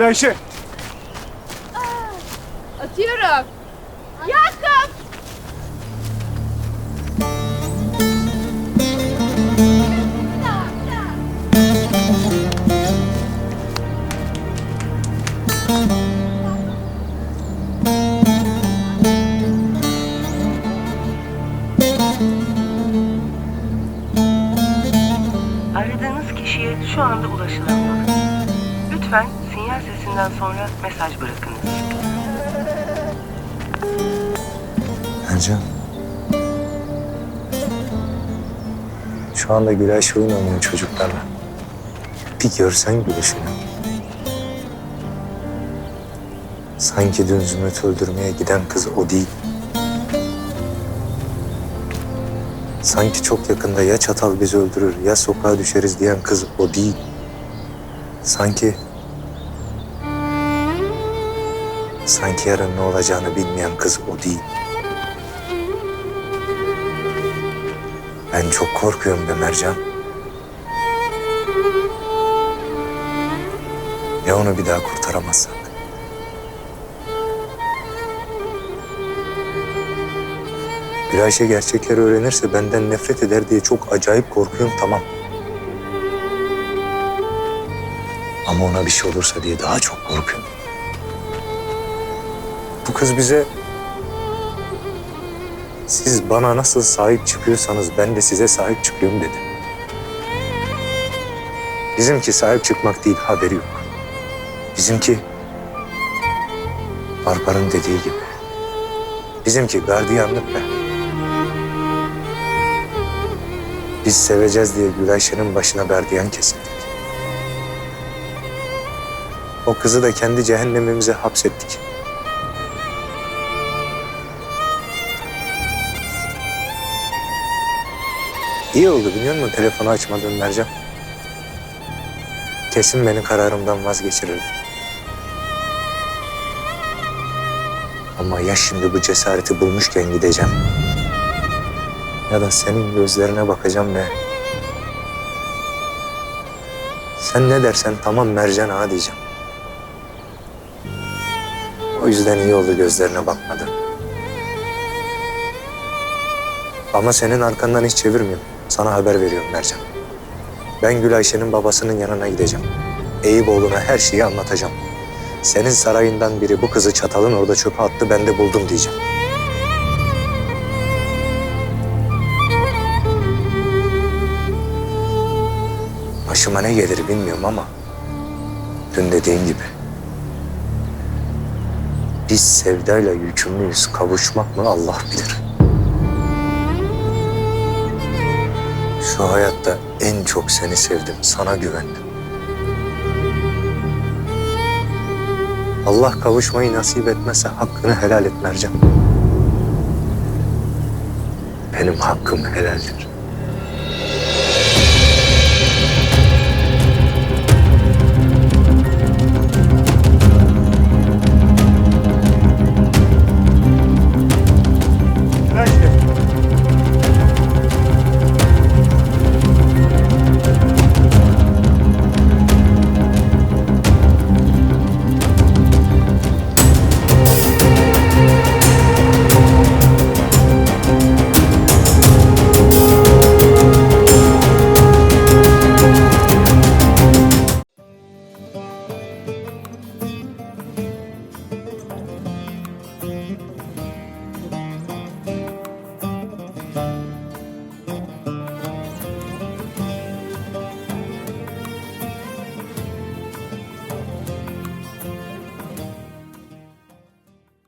Ayşe. Atıyorum. Yakup. Aradığınız kişiye şu anda ulaşılamıyor. Lütfen sinyal sesinden sonra mesaj bırakınız. Ercan. Şu anda Gülayşe oyun oynuyor çocuklarla. Bir görsen gülüşünü. Sanki dün Zümrüt'ü öldürmeye giden kız o değil. Sanki çok yakında ya çatal bizi öldürür ya sokağa düşeriz diyen kız o değil. Sanki... Sanki yarın ne olacağını bilmeyen kız o değil. Ben çok korkuyorum be Mercan. Ya onu bir daha kurtaramazsak? Gülayşe gerçekleri öğrenirse benden nefret eder diye çok acayip korkuyorum tamam. Ama ona bir şey olursa diye daha çok korkuyorum. Kız bize siz bana nasıl sahip çıkıyorsanız ben de size sahip çıkıyorum dedi. Bizimki sahip çıkmak değil haberi yok. Bizimki Barbar'ın dediği gibi. Bizimki gardiyanlık be. Biz seveceğiz diye Gülayşe'nin başına gardiyan kesildik. O kızı da kendi cehennemimize hapsettik. İyi oldu biliyor musun telefonu açmadın Mercan? Kesin beni kararımdan vazgeçirirdi. Ama ya şimdi bu cesareti bulmuşken gideceğim. Ya da senin gözlerine bakacağım ve... Sen ne dersen tamam Mercan ağa diyeceğim. O yüzden iyi oldu gözlerine bakmadım. Ama senin arkandan hiç çevirmiyorum. Sana haber veriyorum Mercan. Ben Gülayşe'nin babasının yanına gideceğim. Eyüboğlu'na her şeyi anlatacağım. Senin sarayından biri bu kızı çatalın orada çöpe attı ben de buldum diyeceğim. Başıma ne gelir bilmiyorum ama dün dediğin gibi biz sevdayla yükümlüyüz. Kavuşmak mı Allah bilir. Şu hayatta en çok seni sevdim, sana güvendim. Allah kavuşmayı nasip etmezse hakkını helal et Mercan. Benim hakkım helaldir.